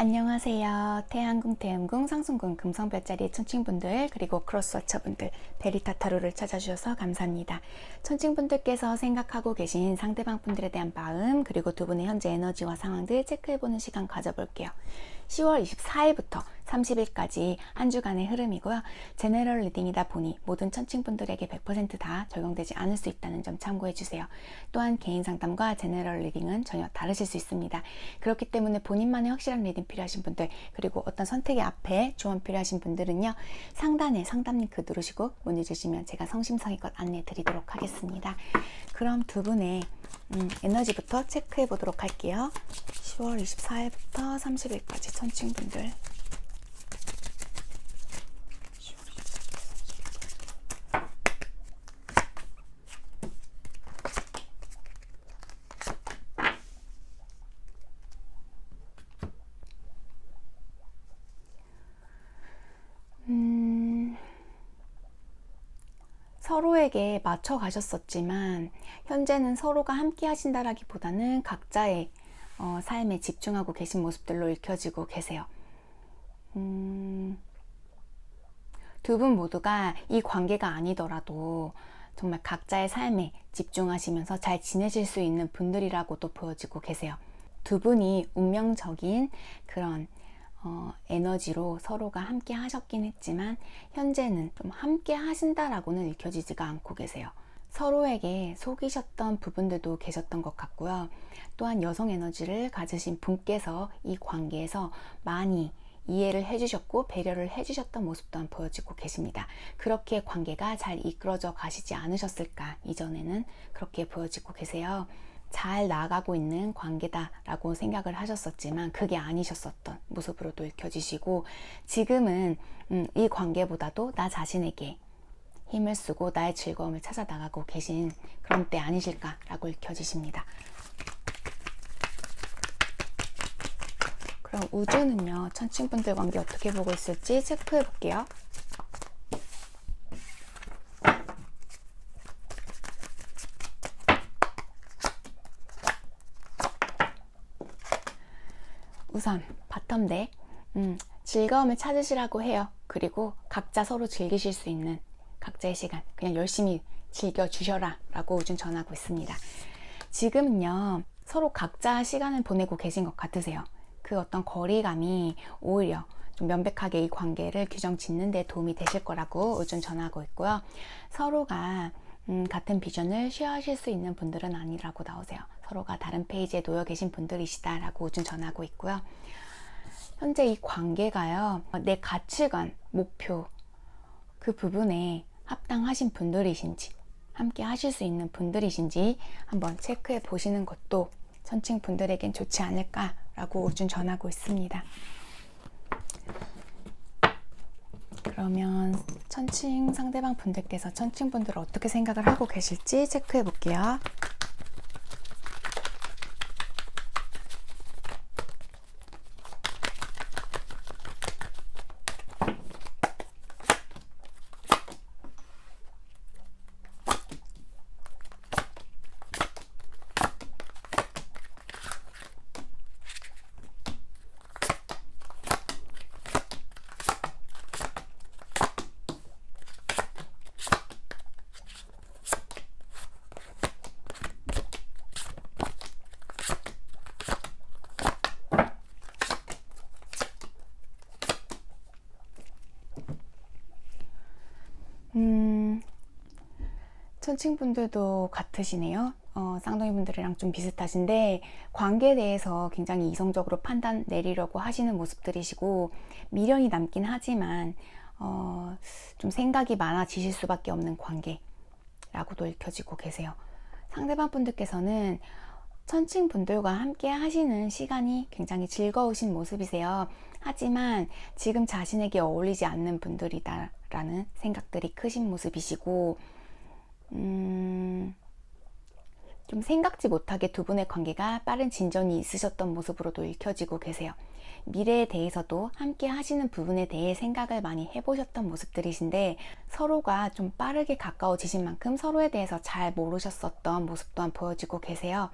안녕하세요. 태양궁, 태음궁, 상승궁, 금성별자리 천칭분들 그리고 크로스워처분들 베리타 타로를 찾아주셔서 감사합니다. 천칭분들께서 생각하고 계신 상대방 분들에 대한 마음 그리고 두 분의 현재 에너지와 상황들 체크해보는 시간 가져볼게요. 10월 24일부터 30일까지 한 주간의 흐름이고요. 제네럴 리딩이다 보니 모든 천칭분들에게 100%다 적용되지 않을 수 있다는 점 참고해 주세요. 또한 개인 상담과 제네럴 리딩은 전혀 다르실 수 있습니다. 그렇기 때문에 본인만의 확실한 리딩 필요하신 분들 그리고 어떤 선택의 앞에 조언 필요하신 분들은요. 상단에 상담 링크 누르시고 문의 주시면 제가 성심성의껏 안내 드리도록 하겠습니다. 그럼 두 분의 음, 에너지부터 체크해 보도록 할게요. 10월 24일부터 30일까지 천칭분들. 음, 서로에게 맞춰 가셨었지만 현재는 서로가 함께 하신다라기보다는 각자의 어, 삶에 집중하고 계신 모습들로 읽혀지고 계세요. 음, 두 분 모두가 이 관계가 아니더라도 정말 각자의 삶에 집중하시면서 잘 지내실 수 있는 분들이라고도 보여지고 계세요. 두 분이 운명적인 그런 어, 에너지로 서로가 함께 하셨긴 했지만 현재는 좀 함께 하신다라고는 읽혀지지가 않고 계세요. 서로에게 속이셨던 부분들도 계셨던 것 같고요. 또한 여성 에너지를 가지신 분께서 이 관계에서 많이 이해를 해주셨고 배려를 해주셨던 모습 또한 보여지고 계십니다. 그렇게 관계가 잘 이끌어져 가시지 않으셨을까 이전에는 그렇게 보여지고 계세요. 잘 나가고 있는 관계다라고 생각을 하셨었지만 그게 아니셨었던 모습으로도 읽혀지시고 지금은 음, 이 관계보다도 나 자신에게 힘을 쓰고 나의 즐거움을 찾아 나가고 계신 그런 때 아니실까라고 읽혀지십니다. 그럼 우주는요 천칭분들 관계 어떻게 보고 있을지 체크해 볼게요. 우선 바텀 덱 음, 즐거움을 찾으시라고 해요. 그리고 각자 서로 즐기실 수 있는 각자의 시간 그냥 열심히 즐겨 주셔라 라고 우준 전하고 있습니다. 지금은요 서로 각자 시간을 보내고 계신 것 같으세요. 그 어떤 거리감이 오히려 좀 명백하게 이 관계를 규정 짓는 데 도움이 되실 거라고 우준 전하고 있고요. 서로가 음, 같은 비전을 쉐어하실 수 있는 분들은 아니라고 나오세요. 서로가 다른 페이지에 놓여 계신 분들이시다라고 우준 전하고 있고요. 현재 이 관계가요, 내 가치관, 목표, 그 부분에 합당하신 분들이신지, 함께 하실 수 있는 분들이신지 한번 체크해 보시는 것도 천칭 분들에겐 좋지 않을까라고 우준 전하고 있습니다. 그러면 천칭 상대방 분들께서 천칭 분들을 어떻게 생각을 하고 계실지 체크해 볼게요. 천칭분들도 같으시네요. 어, 쌍둥이 분들이랑 좀 비슷하신데 관계에 대해서 굉장히 이성적으로 판단 내리려고 하시는 모습들이시고 미련이 남긴 하지만 어, 좀 생각이 많아지실 수밖에 없는 관계라고도 읽혀지고 계세요. 상대방 분들께서는 천칭 분들과 함께 하시는 시간이 굉장히 즐거우신 모습이세요. 하지만 지금 자신에게 어울리지 않는 분들이다라는 생각들이 크신 모습이시고, 음, 좀 생각지 못하게 두 분의 관계가 빠른 진전이 있으셨던 모습으로도 읽혀지고 계세요. 미래에 대해서도 함께 하시는 부분에 대해 생각을 많이 해보셨던 모습들이신데 서로가 좀 빠르게 가까워지신 만큼 서로에 대해서 잘 모르셨었던 모습 또한 보여지고 계세요.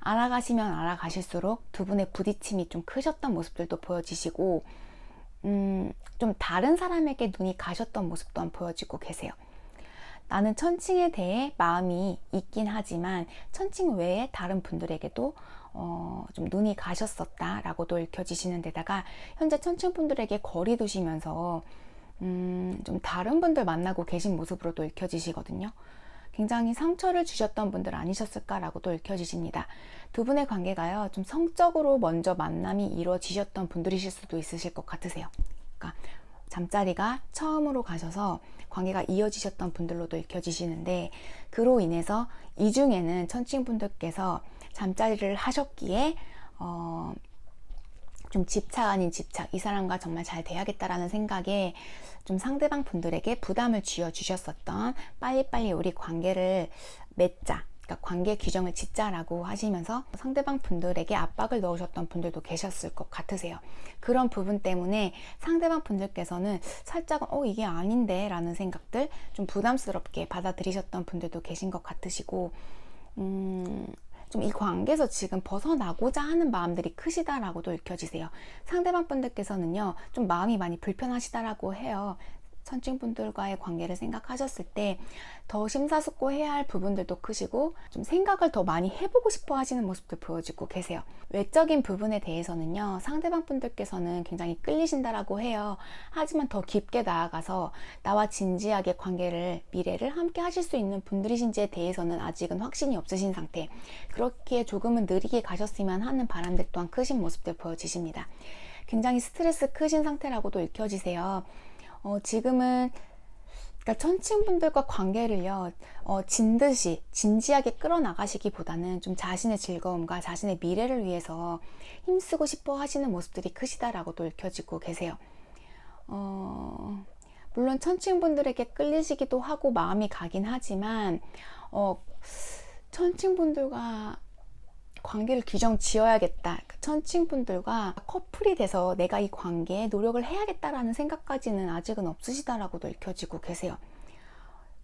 알아가시면 알아가실수록 두 분의 부딪힘이 좀 크셨던 모습들도 보여지시고, 음, 좀 다른 사람에게 눈이 가셨던 모습 또한 보여지고 계세요. 나는 천칭에 대해 마음이 있긴 하지만 천칭 외에 다른 분들에게도 어, 좀 눈이 가셨었다라고도 읽혀지시는 데다가 현재 천칭 분들에게 거리 두시면서 음, 좀 다른 분들 만나고 계신 모습으로도 읽혀지시거든요. 굉장히 상처를 주셨던 분들 아니셨을까라고도 읽혀지십니다. 두 분의 관계가요, 좀 성적으로 먼저 만남이 이루어지셨던 분들이실 수도 있으실 것 같으세요. 잠자리가 처음으로 가셔서 관계가 이어지셨던 분들로도 읽혀지시는데, 그로 인해서 이 중에는 천칭분들께서 잠자리를 하셨기에, 어, 좀 집착 아닌 집착, 이 사람과 정말 잘 돼야겠다라는 생각에 좀 상대방 분들에게 부담을 쥐어 주셨었던 빨리빨리 우리 관계를 맺자. 그러니까 관계 규정을 짓자라고 하시면서 상대방 분들에게 압박을 넣으셨던 분들도 계셨을 것 같으세요. 그런 부분 때문에 상대방 분들께서는 살짝 어 이게 아닌데 라는 생각들 좀 부담스럽게 받아들이셨던 분들도 계신 것 같으시고 음, 좀 이 관계에서 지금 벗어나고자 하는 마음들이 크시다라고도 읽혀지세요. 상대방 분들께서는요, 좀 마음이 많이 불편하시다라고 해요. 선친분들과의 관계를 생각하셨을 때 더 심사숙고해야 할 부분들도 크시고 좀 생각을 더 많이 해보고 싶어 하시는 모습도 보여지고 계세요. 외적인 부분에 대해서는요, 상대방 분들께서는 굉장히 끌리신다라고 해요. 하지만 더 깊게 나아가서 나와 진지하게 관계를, 미래를 함께 하실 수 있는 분들이신지에 대해서는 아직은 확신이 없으신 상태. 그렇게 조금은 느리게 가셨으면 하는 바람들 또한 크신 모습들 보여지십니다. 굉장히 스트레스 크신 상태라고도 읽혀지세요. 어, 지금은 그러니까 천칭 분들과 관계를요, 어, 진 듯이 진지하게 끌어나가시기보다는 좀 자신의 즐거움과 자신의 미래를 위해서 힘쓰고 싶어 하시는 모습들이 크시다라고도 읽혀지고 계세요. 어, 물론 천칭 분들에게 끌리시기도 하고 마음이 가긴 하지만, 어, 천칭 분들과 관계를 규정 지어야겠다. 천칭분들과 커플이 돼서 내가 이 관계에 노력을 해야겠다라는 생각까지는 아직은 없으시다라고도 읽혀지고 계세요.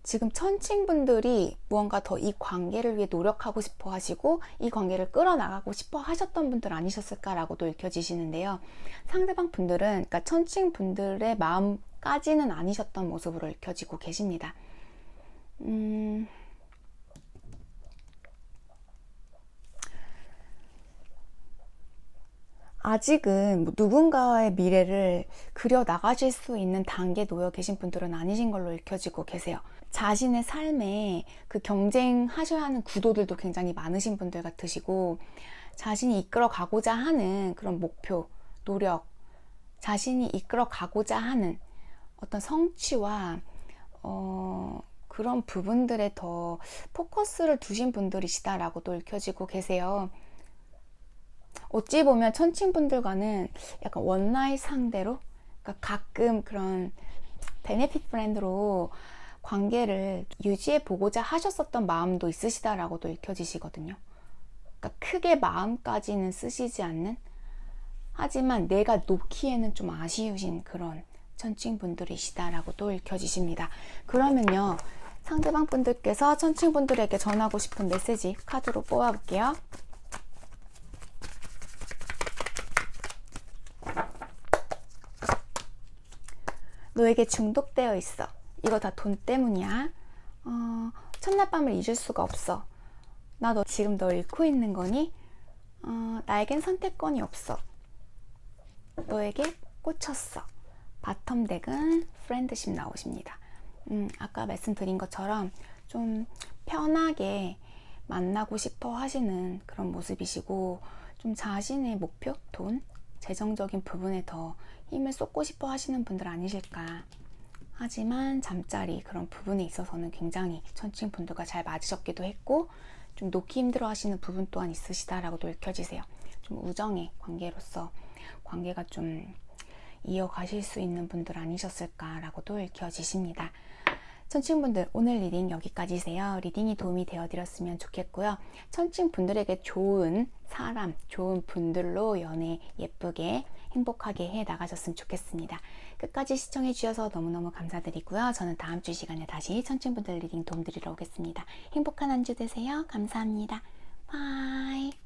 지금 천칭분들이 무언가 더 이 관계를 위해 노력하고 싶어 하시고 이 관계를 끌어나가고 싶어 하셨던 분들 아니셨을까라고도 읽혀지시는데요. 상대방 분들은, 그러니까 천칭분들의 마음까지는 아니셨던 모습으로 읽혀지고 계십니다. 음... 아직은 뭐 누군가의 미래를 그려 나가실 수 있는 단계에 놓여 계신 분들은 아니신 걸로 읽혀지고 계세요. 자신의 삶에 그 경쟁하셔야 하는 구도들도 굉장히 많으신 분들 같으시고, 자신이 이끌어 가고자 하는 그런 목표, 노력, 자신이 이끌어 가고자 하는 어떤 성취와, 어, 그런 부분들에 더 포커스를 두신 분들이시다라고도 읽혀지고 계세요. 어찌 보면 천칭분들과는 약간 원나잇 상대로 그러니까 가끔 그런 베네핏 브랜드로 관계를 유지해 보고자 하셨었던 마음도 있으시다라고도 읽혀지시거든요. 그러니까 크게 마음까지는 쓰시지 않는 하지만 내가 놓기에는 좀 아쉬우신 그런 천칭분들이시다라고도 읽혀지십니다. 그러면요. 상대방 분들께서 천칭분들에게 전하고 싶은 메시지 카드로 뽑아볼게요. 너에게 중독되어 있어. 이거 다 돈 때문이야. 어, 첫날 밤을 잊을 수가 없어. 나 너 지금 너 잃고 있는 거니? 어, 나에겐 선택권이 없어. 너에게 꽂혔어. 바텀 덱은 프렌드십 나오십니다. 음, 아까 말씀드린 것처럼 좀 편하게 만나고 싶어 하시는 그런 모습이시고 좀 자신의 목표, 돈, 재정적인 부분에 더 힘을 쏟고 싶어 하시는 분들 아니실까. 하지만 잠자리 그런 부분에 있어서는 굉장히 천칭 분들과 잘 맞으셨기도 했고 좀 놓기 힘들어 하시는 부분 또한 있으시다라고도 읽혀지세요. 좀 우정의 관계로서 관계가 좀 이어가실 수 있는 분들 아니셨을까라고도 읽혀지십니다. 천칭분들 오늘 리딩 여기까지세요. 리딩이 도움이 되어 드렸으면 좋겠고요. 천칭분들에게 좋은 사람, 좋은 분들로 연애 예쁘게 행복하게 해 나가셨으면 좋겠습니다. 끝까지 시청해 주셔서 너무너무 감사드리고요. 저는 다음 주 시간에 다시 천칭분들 리딩 도움드리러 오겠습니다. 행복한 한 주 되세요. 감사합니다. 바이.